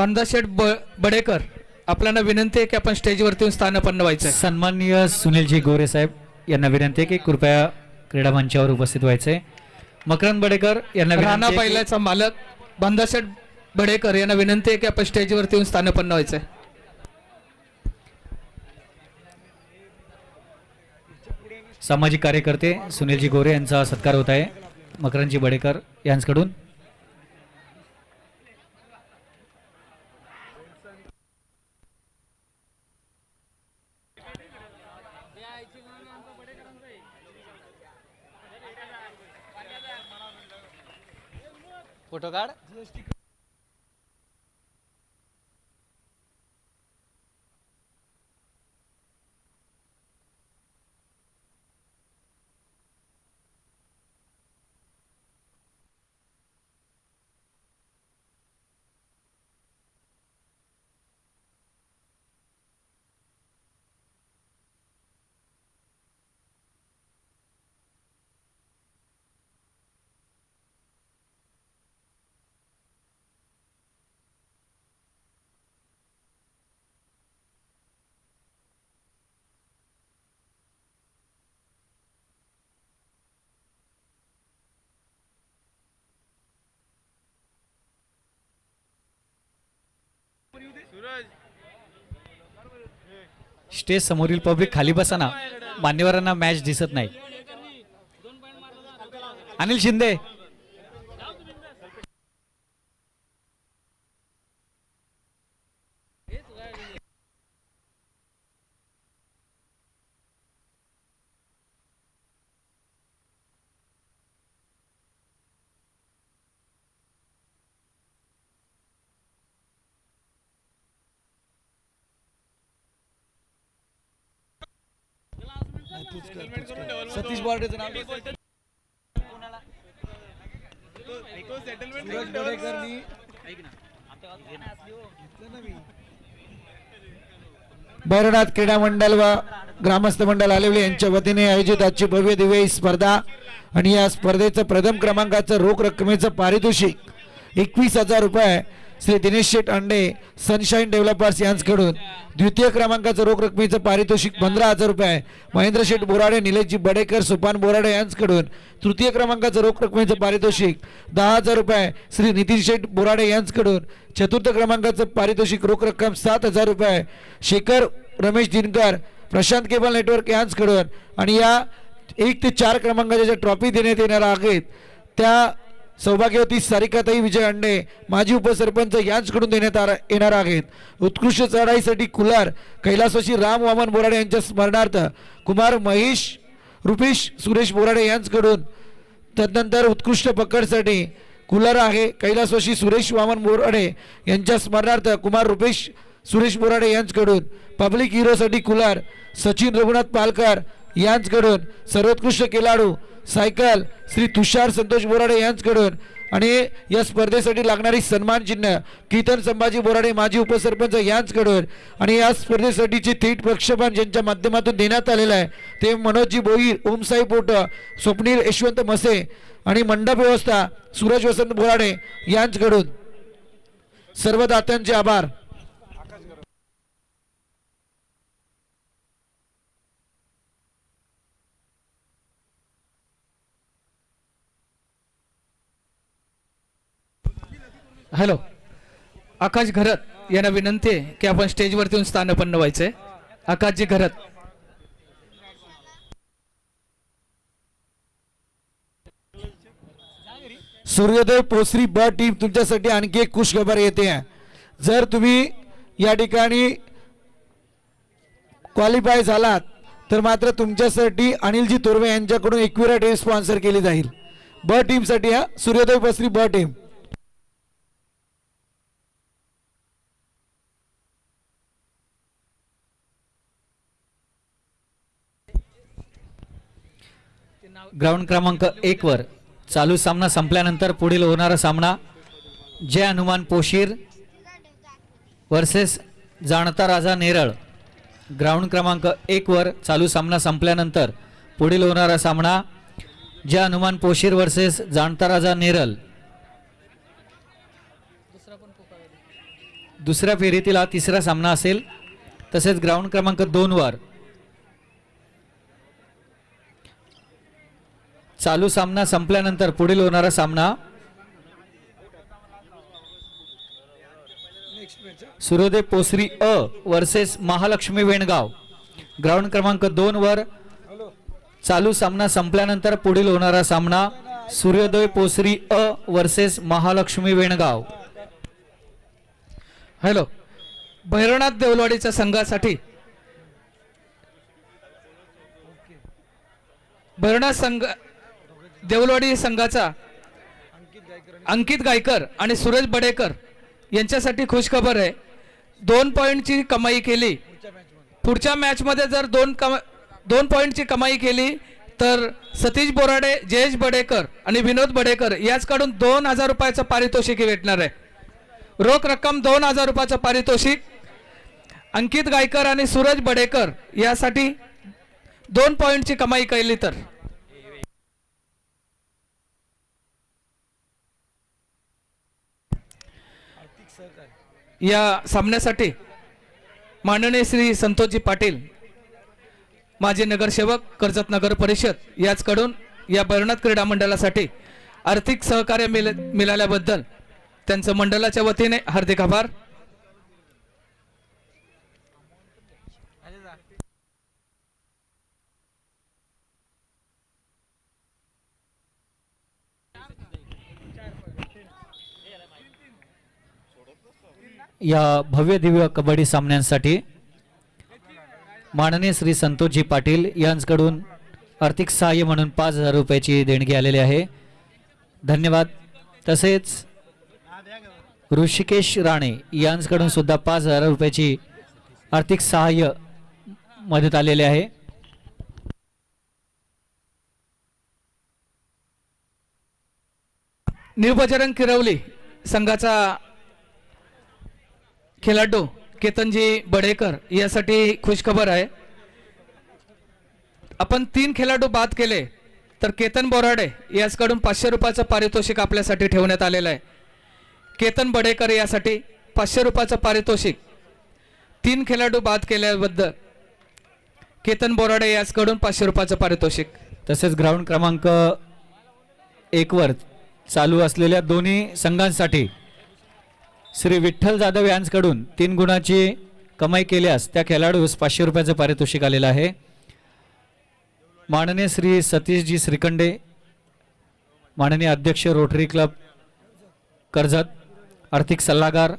बांधाशेठ ब बडेकर आपल्याला विनंती आहे की आपण स्टेजवरती येऊन स्थानापन्न व्हायचं सन्माननीय सुनीलजी गोरे साहेब यांना विनंती आहे की कृपया क्रीडा मंचावर उपस्थित व्हायचे मकरंद बडेकर यांना राणा विनंती आहे की- पहिल्याचा मालक बांधाशेठ बडेकर यांना विनंती आहे की आपण स्टेजवरती येऊन स्थानापन्न व्हायचं आहे सामाजिक कार्यकर्ते सुनीलजी गोरे यांचा सत्कार होत आहे. मकरंदजी बडेकर यांच्याकडून. फोटो काढ. स्टेज समोरील पब्लिक खाली बसाना मान्यवरांना मॅच दिसत नाही. अनिल शिंदे. सूरज क्रीडा मंडल व ग्रामस्थ मंडळ आलेवले यांच्या वतीने आयोजित आजची भव्य दिव्य ही स्पर्धा आणि या स्पर्धेचं प्रथम क्रमांकाचं रोख रकमेचं पारितोषिक एकवीस हजार रुपये श्री दिनेश शेठ अंडे सनशाईन डेव्हलपर्स यांच्याकडून द्वितीय क्रमांकाचं रोख रकमेचं पारितोषिक पंधरा हजार रुपये महेंद्र शेठ बोराडे निलेशजी बडेकर सुपान बोराडे यांच्याकडून तृतीय क्रमांकाचं रोख रकमेचं पारितोषिक दहा हजार रुपये श्री नितीन शेठ बोराडे यांच्याकडून चतुर्थ क्रमांकाचं पारितोषिक रोख रक्कम सात हजार रुपये शेखर रमेश दिनकर प्रशांत केबल नेटवर्क यांच्याकडून आणि या एक ते चार क्रमांकाच्या ज्या ट्रॉफी देण्यात येणार आहेत त्या सौभाग्यवती सारिकाताई विजय अंडे माजी उपसरपंच यांच्याकडून देण्यात आ- येणार आहेत. उत्कृष्ट चढाईसाठी कुलार कैलासवासी राम वामन बोराडे यांच्या स्मरणार्थ कुमार महेश रुपेश सुरेश बोराडे यांच्याकडून तदनंतर उत्कृष्ट पकडसाठी कुलार आहे कैलासवासी सुरेश वामन बोराडे यांच्या स्मरणार्थ कुमार रुपेश सुरेश बोराडे यांच्याकडून पब्लिक हिरोसाठी कुलार सचिन रघुनाथ पालकर यांचकडून सर्वोत्कृष्ट खेळाडू सायकल श्री तुषार संतोष बोराडे यांचकडून आणि या स्पर्धेसाठी लागणारी सन्मान चिन्ह कीर्तन संभाजी बोराडे माजी उपसरपंच यांचकडून आणि या स्पर्धेसाठीचे थेट प्रक्षेपण ज्यांच्या माध्यमातून देण्यात आलेलं आहे ते मनोजजी बोईर ओमसाई पोट स्वप्नील यशवंत मसे आणि मंडप व्यवस्था सूरज वसंत बोराडे यांचकडून. सर्व दात्यांचे आभार. हॅलो. आकाश घरत यांना विनंती आहे की आपण स्टेजवरती येऊन स्थानपन्न व्हायचं आहे आकाशजी घरत. सूर्योदय पोसरी ब टीम तुमच्यासाठी आणखी एक खुशखबर येते. आहे जर तुम्ही या ठिकाणी क्वालिफाय झालात तर मात्र तुमच्यासाठी अनिलजी तोरवे यांच्याकडून एकविरा टीम स्पॉन्सर केली जाईल. ब टीमसाठी हा सूर्योदय पोसरी ब टीम. ग्राउंड क्रमांक एक वर चालू सामना संपल्यानंतर पुढील होणारा सामना जय हनुमान पोशीर वर्सेस जाणता राजा नेरळ. ग्राउंड क्रमांक एक वर चालू सामना संपल्यानंतर पुढील होणारा सामना जय हनुमान पोशीर वर्सेस जाणता राजा नेरळ. दुसऱ्या फेरीतील हा तिसरा सामना असेल. तसेच ग्राउंड क्रमांक दोन वर चालू सामना संपल्यानंतर पुढील होणारा सामना. सूर्योदय पोसरी अ वर्सेस महालक्ष्मी वेणगाव. ग्राउंड क्रमांक दोन वर चालू सामना संपल्यानंतर पुढील होणारा सामना सूर्योदय पोसरी अ वर्सेस महालक्ष्मी वेणगाव. हॅलो भैरवनाथ देवलवाडीच्या संघासाठी. भैरवनाथ संघ देवलवाडी संघाचा अंकित गायकर आणि सूरज बडेकर यांच्यासाठी खुशखबर आहे. दोन पॉईंटची कमाई केली. पुढच्या मॅचमध्ये जर दोन कमा दोन पॉईंटची कमाई केली तर सतीश बोराडे जयेश बडेकर आणि विनोद बडेकर याचकडून दोन हजार रुपयाचं पारितोषिक भेटणार आहे. रोख रक्कम दोन हजार रुपयाचं पारितोषिक. अंकित गायकर आणि सूरज बडेकर यासाठी दोन पॉईंटची कमाई केली तर. या सामन्यासाठी माननीय श्री संतोषजी पाटील माजी नगरसेवक कर्जत नगर परिषद याचकडून या भैरवनाथ क्रीडा मंडळासाठी आर्थिक सहकार्य मिळ मिळाल्याबद्दल त्यांचं मंडळाच्या वतीने हार्दिक आभार. या भव्य दिव्य कबड्डी सामन्यांसाठी माननीय श्री संतोषजी पाटील यांच्याकडून आर्थिक सहाय्य म्हणून पाच हजार रुपयाची देणगी आलेली आहे. धन्यवाद. तसेच ऋषिकेश राणे यांच्याकडून सुद्धा पाच हजार रुपयाची आर्थिक सहाय्य मदत आलेली आहे. निरुपचरण किरवली संघाचा खेळाडू केतनजी बडेकर यासाठी खुशखबर आहे. आपण तीन खेळाडू बाद केले तर केतन बोराडे याचकडून पाचशे रुपयाचं पारितोषिक आपल्यासाठी ठेवण्यात आलेलं आहे. केतन बडेकर यासाठी पाचशे रुपयाचं पारितोषिक तीन खेळाडू बाद केल्याबद्दल केतन बोराडे याचकडून पाचशे रुपयाचं पारितोषिक. तसेच ग्राउंड क्रमांक एकवर चालू असलेल्या दोन्ही संघांसाठी श्री विठ्ठल जाधव यांचकडून तीन गुणाची कमाई केल्यास त्या खेळाडूस पाचशे रुपयाचं पारितोषिक आलेलं आहे. माननीय श्री सतीशजी श्रीखंडे माननीय अध्यक्ष रोटरी क्लब कर्जत आर्थिक सल्लागार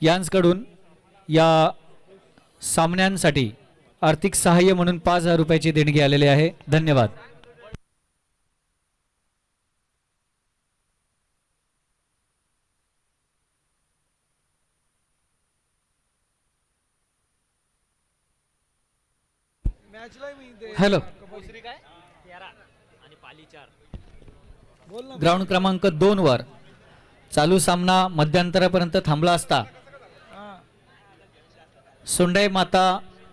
यांचकडून या सामन्यांसाठी आर्थिक सहाय्य म्हणून पाच हजार रुपयाची देणगी आलेली आहे. धन्यवाद. हॅलो ग्राउंड क्रमांक दोन वर. चालू सामना मध्यंतरापर्यंत थांबला असता. सोंडाई माता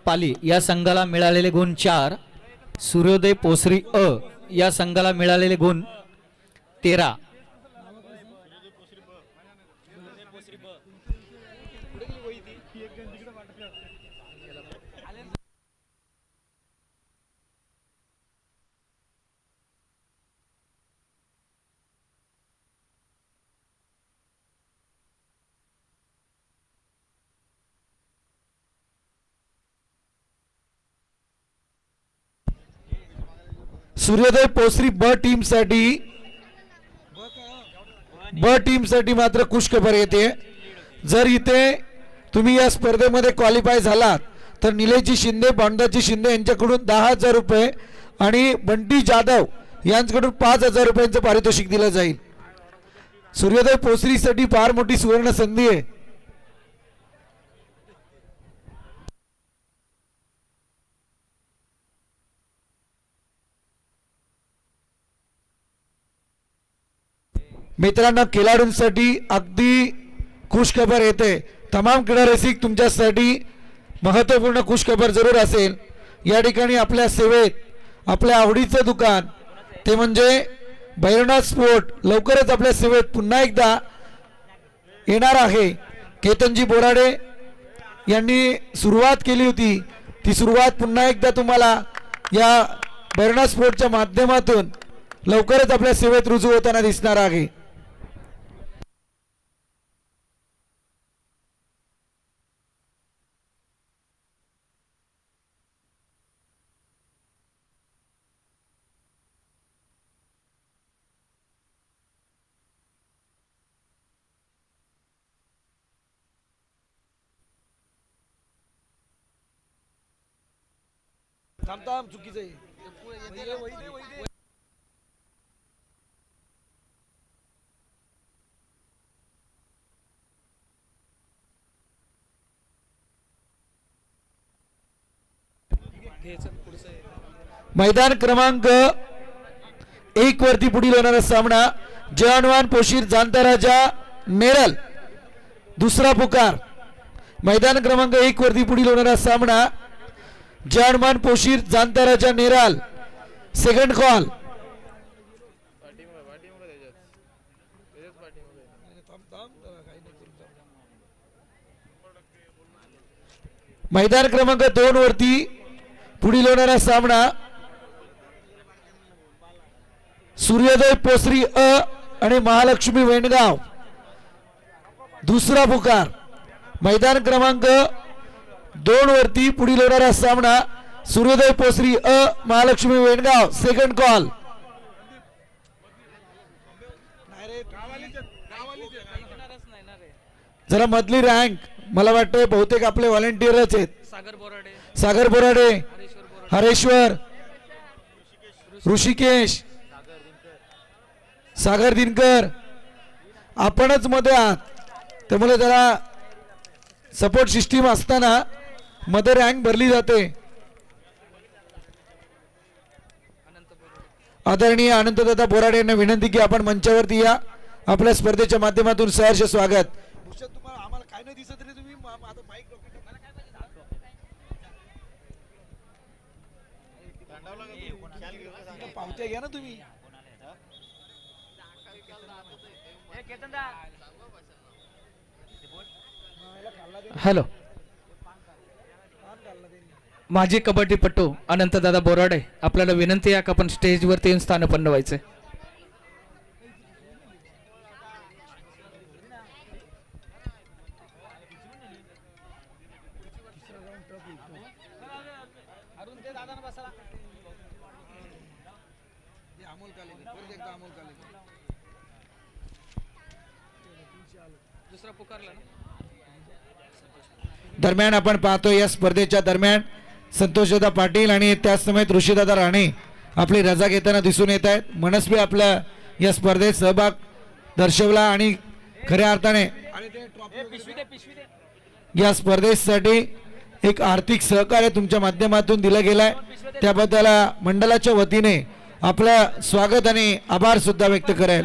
पाली या संघाला मिळालेले गुण चार. सूर्योदय पोसरी अ या संघाला मिळालेले गुण तेरा. सूर्योदय पोसरी ब टीमसाठी ब टीमसाठी मात्र कुशखबर येते. जर इथे तुम्ही या स्पर्धेमध्ये क्वालिफाय झालात तर निलेशजी शिंदे बांडाजी शिंदे यांच्याकडून दहा हजार रुपये आणि बंटी जाधव यांच्याकडून पाच हजार रुपयांचं पारितोषिक दिलं जाईल. सूर्योदय पोसरीसाठी फार मोठी सुवर्ण संधी आहे. मित्रांनो खेळाडूंसाठी अगदी खुशखबर येते. तमाम क्रीडा रसिक तुमच्यासाठी महत्त्वपूर्ण खुशखबर जरूर असेल. या ठिकाणी आपल्या सेवेत आपल्या आवडीचं दुकान ते म्हणजे भैरवनाथ स्पोर्ट लवकरच आपल्या सेवेत पुन्हा एकदा येणार आहे. केतनजी बोराडे यांनी सुरुवात केली होती. ती सुरुवात पुन्हा एकदा तुम्हाला या भैरवनाथ स्पोर्टच्या माध्यमातून लवकरच आपल्या सेवेत रुजू होताना दिसणार आहे. चुकीचं मैदान क्रमांक एक वरती पुढील होणारा सामना जवानवान पोशीर जाणता राजा नेरल दुसरा पुकार. मैदान क्रमांक एक वरती पुढील होणारा सामना जवानवान पोशीर जाणता नेराल. सेकंड कॉल मैदान क्रमांक दोन वरती पुढील होणारा सामना सूर्योदय पोसरी अ आणि महालक्ष्मी वेणगाव. दुसरा पुकार. मैदान क्रमांक दोन वरती पुढील होणारा सामना सूर्योदय पोसरी अ महालक्ष्मी वेणगाव. सेकंड कॉल जरा मधली रँक मला वाटतंय बहुतेक आपले व्हॉलेंटियरच आहेत. सागर बोराडे. सागर बोराडे. हरेश्वर बोराडे. हरेश्वर. ऋषिकेश. सागर दिनकर. आपणच मध्ये आहात. त्यामुळे जरा सपोर्ट सिस्टीम असताना मध्ये रँक भरली जाते. आदरणीय अनंतदादा बोराडे यांना विनंती की आपण मंचावरती या. आपल्या स्पर्धेच्या माध्यमातून सहर्ष स्वागत. तुम्हाला आम्हाला काय नाही दिसत रे तुम्ही? आता माईक पावत्या घ्या ना तुम्ही. हॅलो. माजी कबड्डीपटू अनंतदादा बोराडे आपल्याला विनंती आहे का आपण स्टेजवरती येऊन स्थानपन्न व्हायचं? दरम्यान आपण पाहतो या स्पर्धेच्या दरम्यान संतोषदादा पाटील आणि त्याच समेत ऋषीदादा राणे आपली रजा घेताना दिसून येत आहेत. मनस्वी आपल्या या स्पर्धेत सहभाग दर्शवला आणि खऱ्या अर्थाने या स्पर्धेसाठी एक आर्थिक सहकार्य तुमच्या माध्यमातून दिलं गेलं आहे त्याबद्दल मंडळाच्या वतीने आपलं स्वागत आणि आभार सुद्धा व्यक्त करेल.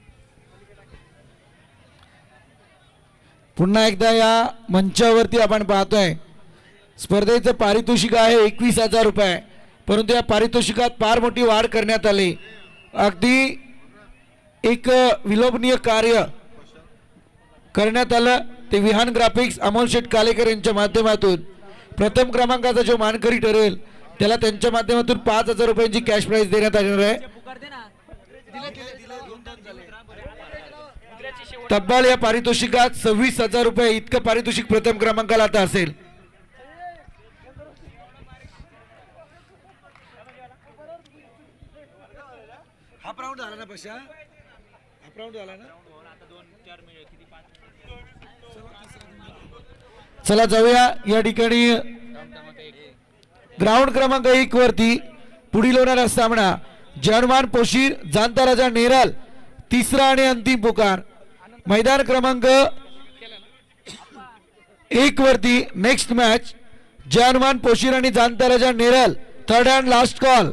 पुन्हा एकदा या मंचावरती आपण पाहतोय. स्पर्धेचं पारितोषिक आहे एकवीस हजार रुपये. परंतु या पारितोषिकात फार मोठी वाढ करण्यात आली. अगदी एक विलोभनीय कार्य करण्यात आलं. ते विहान ग्राफिक्स अमोल शेठ कालेकर यांच्या माध्यमातून. प्रथम क्रमांकाचा जो मानकरी ठरेल त्याला त्यांच्या माध्यमातून पाच हजार रुपयांची कॅश प्राईज देण्यात आलेली आहे. तब्बल या पारितोषिकात सव्वीस हजार रुपये इतकं पारितोषिक प्रथम क्रमांकाला आता असेल. हा राऊंड झाला ना पशा हा राऊंड झाला ना? चला जाऊया या ठिकाणी. ग्राउंड क्रमांक एक वरती पुढील होणारा सामना जनमान पोशीर जाणता राजा नेरल तिसरा आणि अंतिम पुकार. मैदान क्रमांक एक वरती नेक्स्ट मॅच जानमान पोशीर आणि जांताराजा Neral third and last call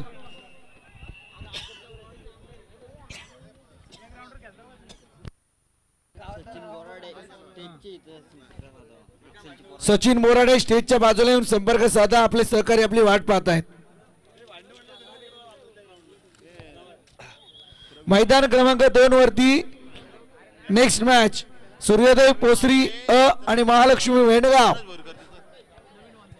Sachin Morade स्टेजच्या बाजूला येऊन संपर्क साधा आपले सहकारी आपली वाट पाहत आहेत. मैदान क्रमांक दोन वरती नेक्स्ट मॅच सूर्योदय पोसरी अ आणि Mahalakshmi Vengaon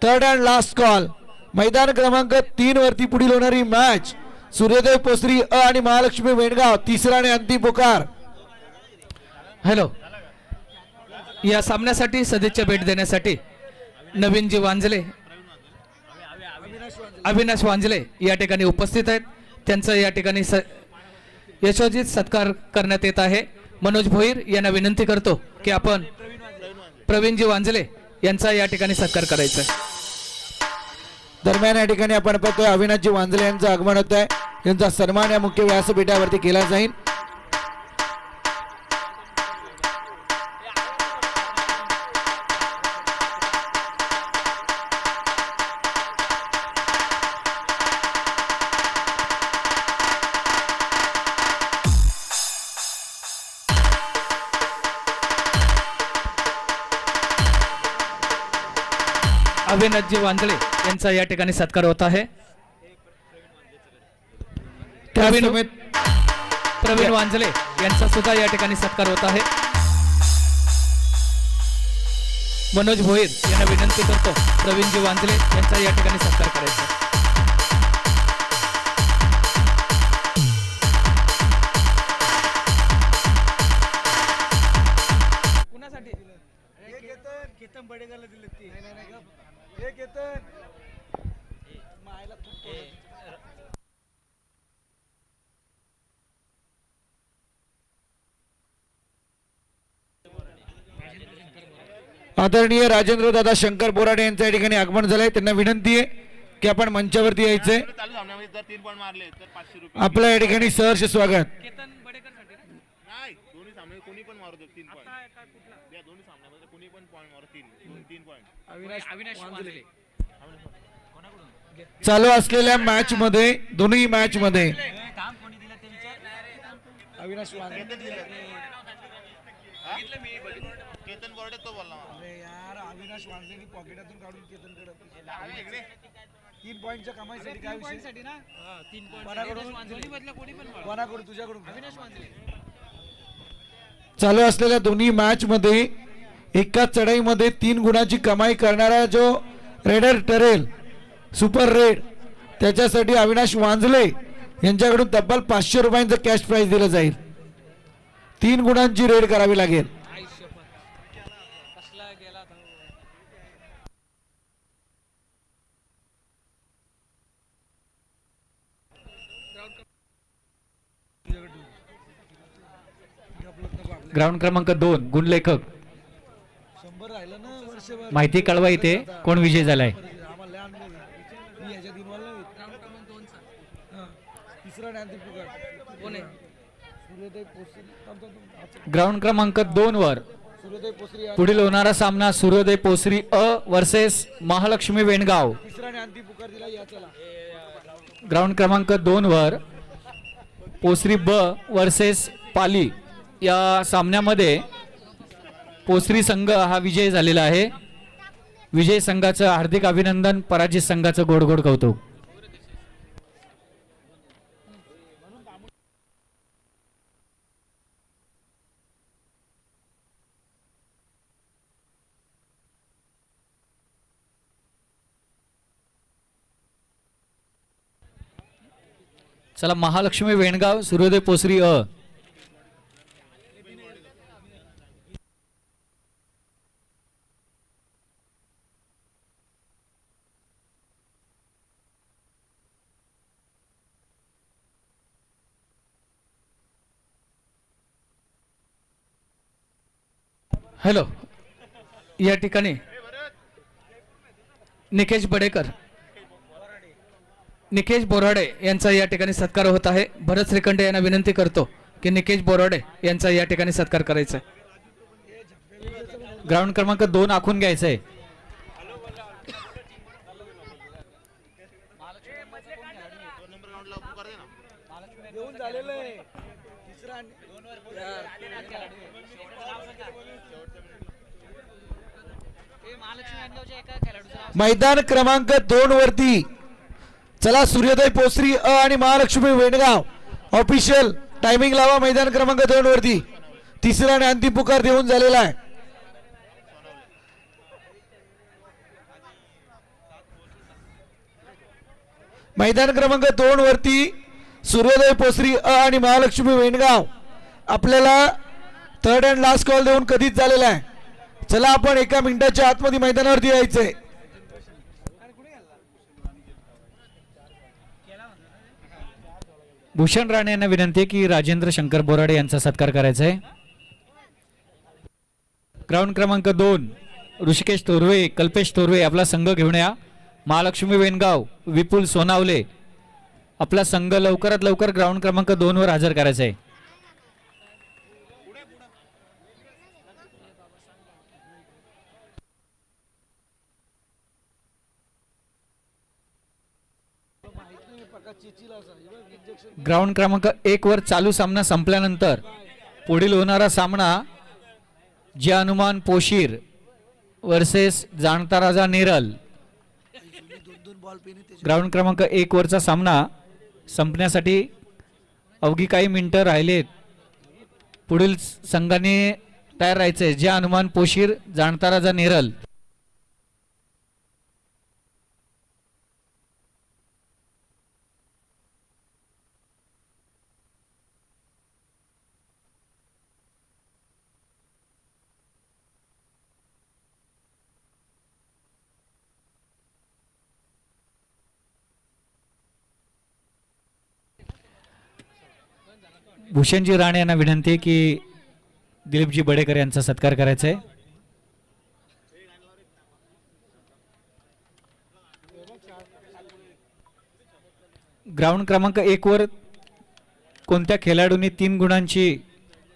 third and last call मैदान क्रमांक तीन वरती पुढील होणारी मॅच सूर्योदय पोसरी अ आणि महालक्ष्मी वेणगाव तिसरा आणि अंतिम पुकार. हॅलो या सामन्यासाठी सदिच्छा भेट देण्यासाठी नवीनजी वांजले अविनाश वांजले या ठिकाणी उपस्थित आहेत. त्यांचं या ठिकाणी स यशोजित सत्कार करण्यात येत आहे. मनोज भोईर यांना विनंती करतो की आपण प्रवीणजी वांजले यांचा या ठिकाणी सत्कार करायचा दरम्यान या ठिकाणी आपण पाहतोय अविनाशजी वांजले यांचं आगमन होत आहे त्यांचा सन्मान या मुख्य व्यासपीठावरती केला जाईल. अविनाशजी वांजले यांचा या ठिकाणी सत्कार होत आहे. प्रवीण वांजले यांचा सुद्धा या ठिकाणी सत्कार होत आहे. मनोज भोईर यांना विनंती करतो प्रवीणजी वांजले यांचा या ठिकाणी सत्कार करायचा. आदरणीय राजेंद्र दादा शंकर बोराडे यांच्या या ठिकाणी आगमन झालंय. त्यांना विनंती आहे की आपण मंचावरती यायचंय चालू सामन्यामध्ये जर तीन पॉईंट मारले तर पाचशे रुपये आपलं या ठिकाणी सहर्ष स्वागत नाही दोन्ही सामने कोणी पण मारू दे तीन पॉईंट या दोन्ही सामन्यामध्ये कोणी पण पॉईंट मारू तीन दोन तीन पॉईंट चालू असलेल्या मॅच मध्ये दोन्ही मॅच मध्ये केतन बोर्डे तो बोलला मला. तीन पॉईंटच्या कमाईसाठी काय विषय कोणाकडून तुझ्याकडून चालू असलेल्या दोन्ही मॅच मध्ये एकाच चढाईमध्ये तीन गुणाची कमाई करणारा जो रेडर ठरेल सुपर रेड त्याच्यासाठी अविनाश वांजले यांच्याकडून तब्बल पाचशे रुपयांचं कॅश प्राईज दिलं जाईल. तीन गुणांची रेड करावी लागेल. ग्राउंड क्रमांक दोन गुणलेखक. माहिती कळवा इथे कोण विजय झालाय? ग्राउंड क्रमांक दोन वर. पुढील होणारा सामना सूर्योदय पोसरी अ वर्सेस महालक्ष्मी वेणगाव. ग्राउंड क्रमांक दोन वर पोसरी ब वर्सेस पाली. या सामन्यामध्ये पोसरी संघ हा विजय झालेला आहे. विजय संघाचं हार्दिक अभिनंदन पराजित संघाचं गोडगोड कौतुक. चला महालक्ष्मी वेणगाव सूर्योदय पोसरी अ. हॅलो. या ठिकाणी निकेश बडेकर. निकेश बोराडे यांचा या ठिकाणी सत्कार होत आहे. भरत श्रीखंडे यांना विनंती करतो की निकेश बोराडे यांचा या ठिकाणी सत्कार करायचा आहे. ग्राउंड क्रमांक दोन आखून घ्यायचा आहे. मैदान क्रमांक दोन वरती. चला सूर्योदय पोसरी अ आणि महालक्ष्मी वेणगाव. ऑफिशियल टायमिंग लावा मैदान क्रमांक दोन वरती. तिसरा आणि अंतिम पुकार देऊन झालेला आहे. मैदान क्रमांक दोन वरती सूर्योदय पोसरी अ आणि महालक्ष्मी वेणगाव. आपल्याला थर्ड अँड लास्ट कॉल देऊन कधीच झालेला आहे. चला आपण एका मिनिटाच्या आतमध्ये मैदानावरती यायचंय. भूषण राणे यांना विनंती आहे की राजेंद्र शंकर बोराडे यांचा सत्कार करायचा आहे. ग्राउंड क्रमांक दोन ऋषिकेश तोरवे कल्पेश तोरवे आपला संघ घेऊन या. महालक्ष्मी वेणगाव विपुल सोनावले. आपला संघ लवकरात लवकर ग्राउंड क्रमांक दोनवर हजर करायचा आहे. ग्राउंड क्रमांक एक वर चालू सामना संपल्यानंतर पुढील होणारा सामना जे हनुमान पोशीर वर्सेस जाणता राजा नेरल. ग्राउंड क्रमांक एक वरचा सामना संपण्यासाठी अवघी काही मिनटं राहिलेत. पुढील संघाने तयार राहायचंय जे हनुमान पोशीर जाणता राजा नेरल. भूषणजी राणे यांना विनंती आहे की दिलीपजी बडेकर यांचा सत्कार करायचा आहे. ग्राउंड क्रमांक एक वर कोणत्या खेळाडूंनी तीन गुणांची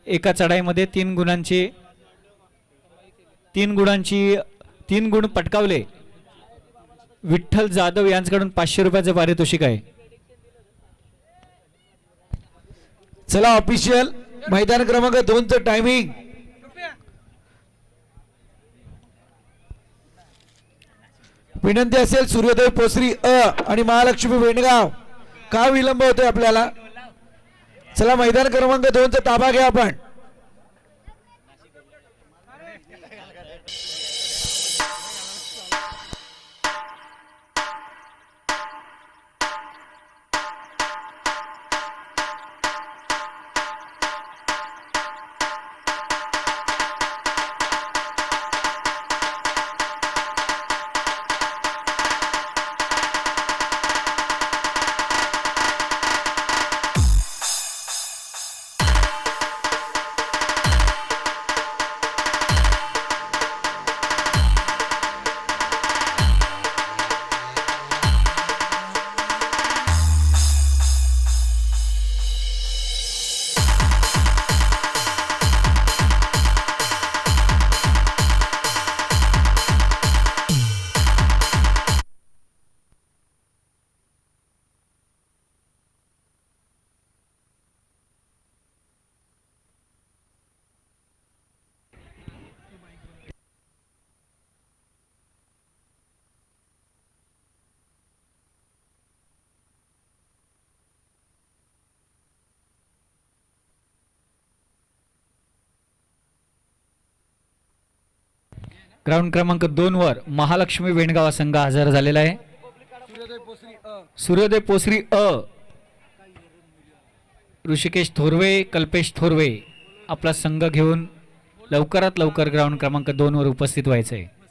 एका चढाईमध्ये तीन गुणांची तीन गुणांची तीन गुण पटकावले? विठ्ठल जाधव यांच्याकडून पाचशे रुपयाचं पारितोषिक आहे. चला ऑफिशियल मैदान क्रमांक दोनचं टायमिंग विनंती असेल सूर्योदय पोसरी अ आणि महालक्ष्मी वेणगाव. का विलंब होतोय आपल्याला? चला मैदान क्रमांक दोनचा ताबा घ्या आपण. ग्राउंड क्रमांक दोन वर महालक्ष्मी वेणगाव संघ हजर झालेला आहे. सूर्योदय पोसरी अ. ऋषिकेश थोरवे कल्पेश थोरवे आपला संघ घेऊन लवकरात लवकर ग्राउंड क्रमांक दोनवर उपस्थित व्हायचं आहे